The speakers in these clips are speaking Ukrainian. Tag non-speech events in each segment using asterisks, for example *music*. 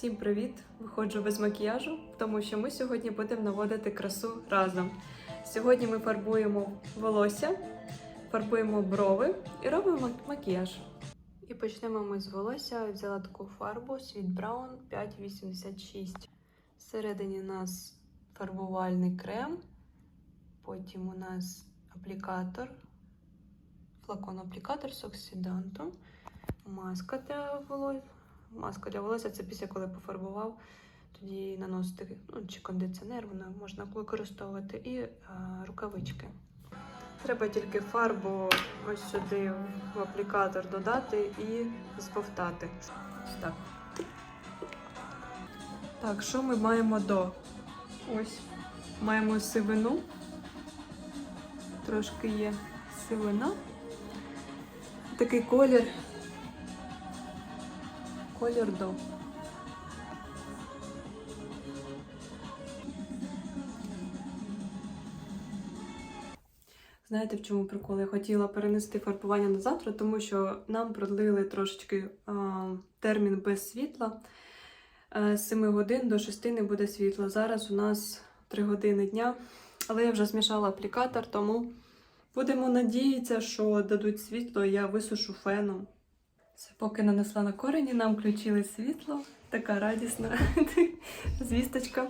Всім привіт! Виходжу без макіяжу, тому що ми сьогодні будемо наводити красу разом. Сьогодні ми фарбуємо волосся, фарбуємо брови і робимо макіяж. І почнемо ми з волосся. Взяла таку фарбу Sweet Brown 586. Всередині у нас фарбувальний крем, потім у нас аплікатор, флакон аплікатор з оксидантом, маска для волосся. Маска для волосся це після коли пофарбував, тоді наносити ну, чи кондиціонер, вона можна використовувати, і е, рукавички. Треба тільки фарбу ось сюди в аплікатор додати і збовтати. Так. Так, що ми маємо до? Ось. Маємо сивину. Трошки є сивина. Такий колір. Колір до. Знаєте, в чому прикол? Я хотіла перенести фарбування на завтра, тому що нам продлили трошечки а, термін без світла. Е, З 7 годин до 6 не буде світла. Зараз у нас 3 години дня, але я вже змішала аплікатор, тому будемо надіятися, що дадуть світло, я висушу феном. Поки нанесла на корені, нам включили світло. Така радісна *laughs* звісточка.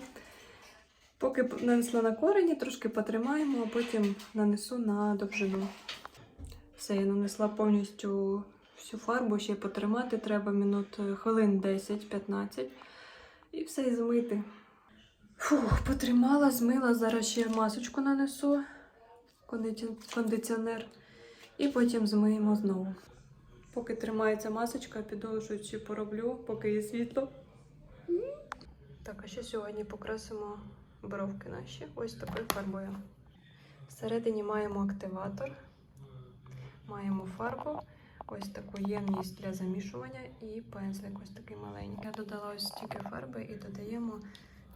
Поки нанесла на корені, трошки потримаємо, а потім нанесу на довжину. Все, я нанесла повністю всю фарбу, ще й потримати треба минут е, хвилин 10-15. І все і змити. Фух, потримала, змила, зараз ще масочку нанесу, кондиціонер, і потім змиємо знову. Поки тримається масочка, піду пороблю, поки є світло. Так, а ще сьогодні покрасимо бровки наші ось такою фарбою. Всередині маємо активатор, маємо фарбу, ось таку ємність для замішування і пензлик ось такий маленький. Я додала ось стільки фарби і додаємо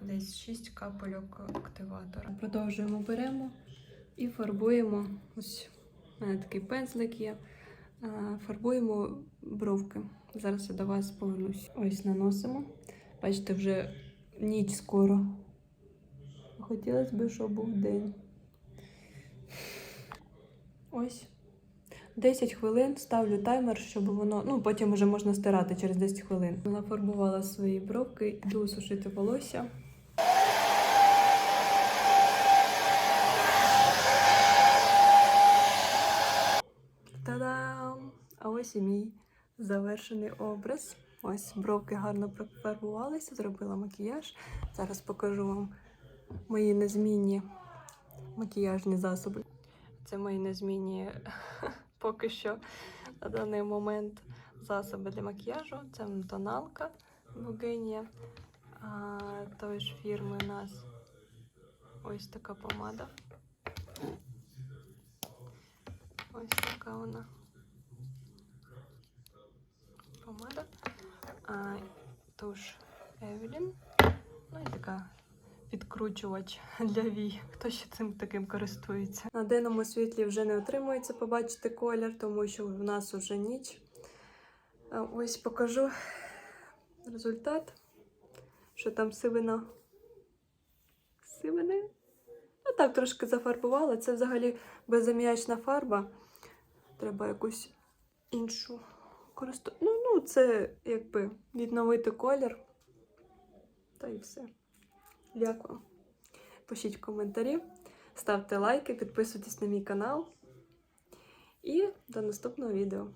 десь 6 капельок активатора. Продовжуємо беремо і фарбуємо. Ось у мене такий пензлик є. Фарбуємо бровки. Зараз я до вас повернусь. Ось наносимо. Бачите, вже ніч скоро. Хотілося б, щоб був день. Ось. 10 хвилин ставлю таймер, щоб воно. Ну, потім вже можна стирати через 10 хвилин. Нафарбувала свої бровки, йду сушити волосся. Та-дам! А ось і мій завершений образ. Ось бровки гарно профарбувалися, зробила макіяж. Зараз покажу вам мої незмінні макіяжні засоби. Це мої незмінні *laughs* поки що на даний момент засоби для макіяжу. Це тоналка Богенія. А тої ж фірми у нас ось така помада. Ось така вона. Помада. А, туш Евелін. Ну і така підкручувач для вій. Хто ще цим таким користується? На денному світлі вже не отримується побачити колір, тому що в нас вже ніч. Ось покажу результат. Що там сивина? Сивини? Ну так, трошки зафарбувала. Це взагалі безаміячна фарба. Треба якусь іншу користувати. Ну, ну, це якби відновити колір. Та і все. Дякую. Пишіть коментарі, ставте лайки, підписуйтесь на мій канал. І до наступного відео.